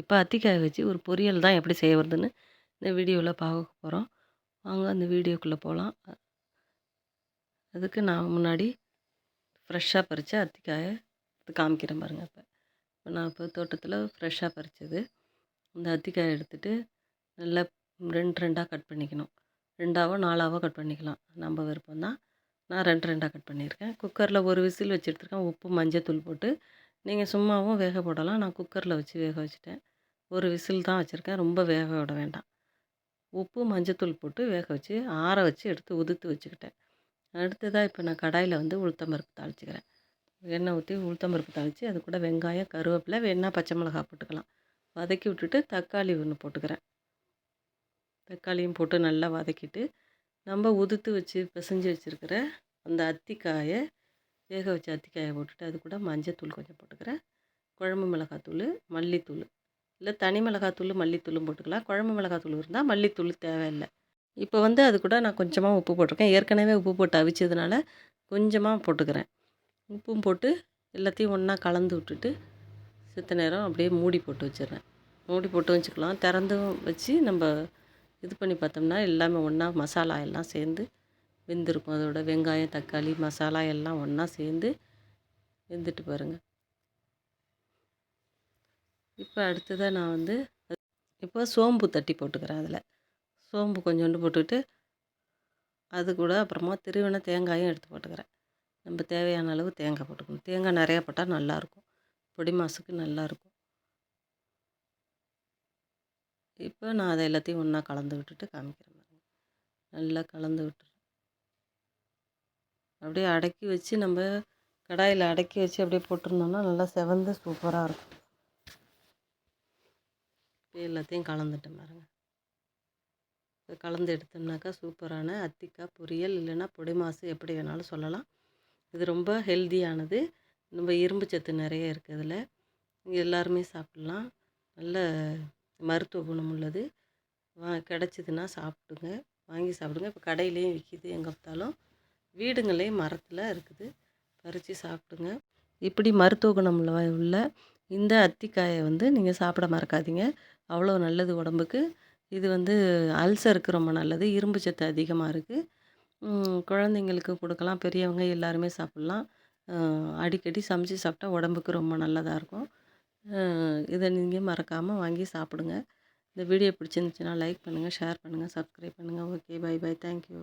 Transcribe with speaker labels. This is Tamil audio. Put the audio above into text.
Speaker 1: இப்போ அத்திக்காய் வச்சு ஒரு பொரியல் தான் எப்படி செய்யறதுன்னு இந்த வீடியோவில் பார்க்க போகிறோம் வாங்க அந்த வீடியோக்குள்ளே போகலாம் அதுக்கு நான் முன்னாடி ஃப்ரெஷ்ஷாக பறித்த அத்திக்காயை காமிக்கிறேன் பாருங்கள் இப்போ. இப்போ நான் இப்போ தோட்டத்தில் ஃப்ரெஷ்ஷாக பறித்தது இந்த அத்திக்காயை எடுத்துகிட்டு நல்லா ரெண்டு ரெண்டாக கட் பண்ணிக்கணும். ரெண்டாவோ நாலாவோ கட் பண்ணிக்கலாம். நம்ம விருப்பம் தான் நான் ரெண்டு ரெண்டாக கட் பண்ணியிருக்கேன். குக்கரில் ஒரு விசில் வச்சு எடுத்துருக்கேன் உப்பு மஞ்சத்தூள் போட்டு நீங்கள் சும்மாவும் வேக போடலாம். நான் குக்கரில் வச்சு வேக வச்சுட்டேன். ஒரு விசில் தான் வச்சுருக்கேன். ரொம்ப வேக விட வேண்டாம். உப்பு மஞ்சத்தூள் போட்டு வேக வச்சு ஆற வச்சு எடுத்து உதுத்து வச்சுக்கிட்டேன். அடுத்ததாக இப்போ நான் கடாயில் வந்து உளுத்தம்பருப்பு தாளிச்சிக்கிறேன். எண்ணெய் ஊற்றி உளுத்தம்பருப்பு தாளித்து அது கூட வெங்காயம் கருவேப்பிலை வேணால் பச்சை மிளகா போட்டுக்கலாம். வதக்கி விட்டுட்டு தக்காளி ஒன்று போட்டுக்கிறேன். தக்காளியும் போட்டு நல்லா வதக்கிட்டு நம்ம உதுத்து வச்சு பிசைஞ்சு வச்சுருக்கிற அந்த அத்திக்காயை வேக வச்ச அத்திக்காயை போட்டுட்டு அது கூட மஞ்சத்தூள் கொஞ்சம் போட்டுக்கிறேன். குழம்பு மிளகாத்தூள் மல்லித்தூள். இல்லை தனி மிளகாத்தூள் மல்லித்தூளும் போட்டுக்கலாம். குழம்பு மிளகாத்தூள் இருந்தால் மல்லித்தூள் தேவையில்லை. இப்போ வந்து அது கூட நான் கொஞ்சமாக உப்பு போட்டிருக்கேன். ஏற்கனவே உப்பு போட்டு அவிச்சதுனால கொஞ்சமாக போட்டுக்கிறேன். உப்பும் போட்டு எல்லாத்தையும் ஒன்றா கலந்து விட்டுட்டு சித்த நேரம் அப்படியே மூடி போட்டு வச்சிடுறேன். மூடி போட்டு வச்சுக்கலாம். திறந்தும் வச்சு நம்ம இது பண்ணி பார்த்தோம்னா எல்லாமே ஒன்றா மசாலா எல்லாம் சேர்ந்து வெந்திருக்கும். அதோட வெங்காயம் தக்காளி மசாலா எல்லாம் ஒன்றா சேர்ந்து வெந்துட்டு பாருங்கள் இப்போ அடுத்ததாக நான் வந்து இப்போ சோம்பு தட்டி போட்டுக்கிறேன் அதில். சோம்பு கொஞ்சோண்டு போட்டுக்கிட்டு அது கூட அப்புறமா திருவின தேங்காயும் எடுத்து போட்டுக்கிறேன். நம்ம தேவையான அளவு தேங்காய் போட்டுக்கணும். தேங்காய் நிறையா போட்டால் நல்லாயிருக்கும் பொடி மாசுக்கு நல்லாயிருக்கும் இப்போ நான் அதை எல்லாத்தையும் ஒன்றா கலந்து விட்டுட்டு காமிக்கிறேன் நல்லா கலந்து விட்டுறேன் அப்படியே அடக்கி வச்சு நம்ம கடாயில் அடக்கி வச்சு அப்படியே போட்டிருந்தோம்னா நல்லா செவந்து சூப்பராக இருக்கும். இப்போ எல்லாத்தையும் கலந்துட்டேன் பாருங்கள் இப்போ கலந்து எடுத்தோம்னாக்கா சூப்பரான அத்திக்காய் பொரியல் இல்லைன்னா பொடி மாசு எப்படி வேணாலும் சொல்லலாம். இது ரொம்ப ஹெல்தியானது. நம்ம இரும்பு சத்து நிறைய இருக்குது இதில் எல்லாருமே சாப்பிட்லாம். நல்ல மருத்துவ குணம் உள்ளது. வா கிடச்சிதுன்னா சாப்பிடுங்க. வாங்கி சாப்பிடுங்க. இப்போ கடையிலையும் விற்கிது எங்கே பார்த்தாலும். வீடுங்களே மரத்தில் இருக்குது. பறித்து சாப்பிடுங்க. இப்படி மருத்துவ குணம் உள்ள இந்த அத்திக்காயை வந்து நீங்கள் சாப்பிட மறக்காதீங்க. அவ்வளோ நல்லது உடம்புக்கு. இது வந்து அல்சருக்கு ரொம்ப நல்லது. இரும்பு சத்து அதிகமாக இருக்குது குழந்தைங்களுக்கு கொடுக்கலாம். பெரியவங்க எல்லாருமே சாப்பிட்லாம். அடிக்கடி சமைச்சு சாப்பிட்டா உடம்புக்கு ரொம்ப நல்லதாக இருக்கும். இதை நீங்கள் மறக்காமல் வாங்கி சாப்பிடுங்க. இந்த வீடியோ பிடிச்சிருந்துச்சின்னா லைக் பண்ணுங்கள் ஷேர் பண்ணுங்கள் சப்ஸ்கிரைப் பண்ணுங்கள் okay bye bye thank you